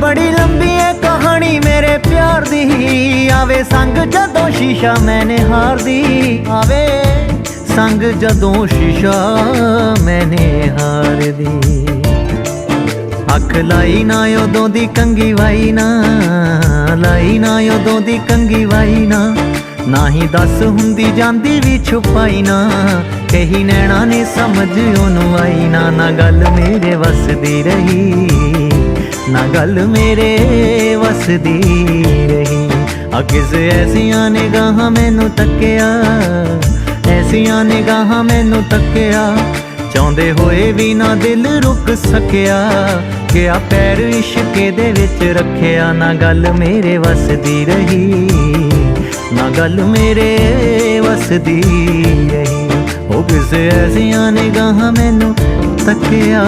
ਬੜੀ ਲੰਬੀ ਏ ਕਹਾਣੀ ਮੇਰੇ ਪਿਆਰ ਦੀ। ਆਵੇ ਸੰਗ ਜਦੋਂ ਸ਼ੀਸ਼ਾ ਮੈਨੇ ਹਾਰਦੀ। ਆਵੇ ਸੰਗ ਜਦੋਂ ਸ਼ੀਸ਼ਾ ਮੈਨੇ ਹਾਰਦੀ। ਅੱਖ ਲਾਈ ਨਾ ਉਦੋਂ ਦੀ ਕੰਗੀ ਵਾਈ ਨਾ, ਲਾਈ ਨਾ ਉਦੋਂ ਦੀ ਕੰਗੀ ਵਾਈ ਨਾ। ਨਾ ਹੀ ਦੱਸ ਹੁੰਦੀ ਜਾਂਦੀ ਵੀ ਛੁਪਾਈ ਨਾ, ਕਹੀ ਨੈਣਾ ਨੇ ਸਮਝ ਉਹਨੂੰ ਆਈ ਨਾ। ਨਾ ਗੱਲ ਮੇਰੇ ਵਸਦੀ ਰਹੀ। ਗੱਲ ਮੇਰੇ ਵਸਦੀ ਰਹੀ। ਆ ਕਿਸੇ ਐਸੀਆਂ ਨਿਗਾਹਾਂ ਮੈਨੂੰ ਤੱਕਿਆ, ਐਸੀਆਂ ਨਿਗਾਹਾਂ ਮੈਨੂੰ ਤੱਕਿਆ। ਚਾਹੁੰਦੇ ਹੋਏ ਵੀ ਨਾ ਦਿਲ ਰੁਕ ਸਕਿਆ, ਕਿ ਆ ਪੈਰ ਇਸ਼ਕੇ ਦੇ ਵਿੱਚ ਰੱਖਿਆ। ਨਾ ਗੱਲ ਮੇਰੇ ਵਸਦੀ ਰਹੀ, ਨਾ ਗੱਲ ਮੇਰੇ ਵਸਦੀ ਰਹੀ। ਉਹ ਕਿਸੇ ਐਸੀਆਂ ਨਿਗਾਹਾਂ ਮੈਨੂੰ ਤੱਕਿਆ।